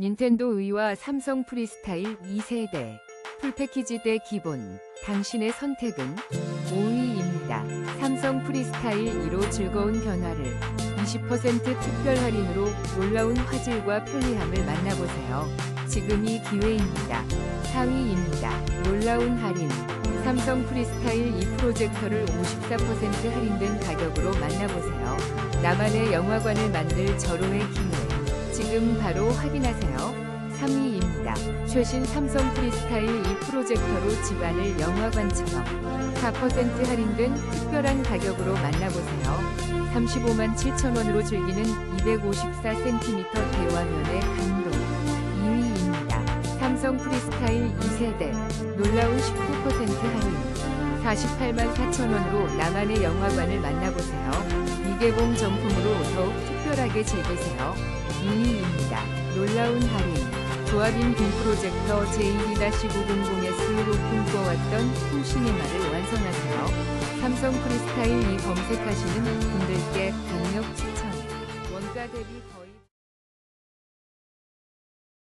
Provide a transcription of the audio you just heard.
닌텐도 의와 삼성 프리스타일 2세대 풀패키지 대 기본 당신의 선택은 5위입니다. 삼성 프리스타일 2로 즐거운 변화를 20% 특별 할인으로 놀라운 화질과 편리함을 만나보세요. 지금이 기회입니다. 4위입니다. 놀라운 할인 삼성 프리스타일 2 프로젝터를 54% 할인된 가격으로 만나보세요. 나만의 영화관을 만들 절호의 기회. 지금 바로 확인하세요. 3위입니다. 최신 삼성 프리스타일 2 프로젝터로 집안을 영화관처럼 4% 할인된 특별한 가격으로 만나보세요. 35만 7천원으로 즐기는 254cm 대화면의 감동. 2위입니다. 삼성 프리스타일 2세대 놀라운 19% 할인. 48만 4천원으로 나만의 영화관을 만나보세요. 미개봉 정품으로 더욱 특별하게 즐기세요. 2위입니다. 놀라운 할인. 조합인 빔 프로젝터 JD-900S로 꿈꿔왔던 홈시네마를 완성하세요. 삼성 프리스타일 2 검색하시는 분들께 강력 추천. 원가 대비 거-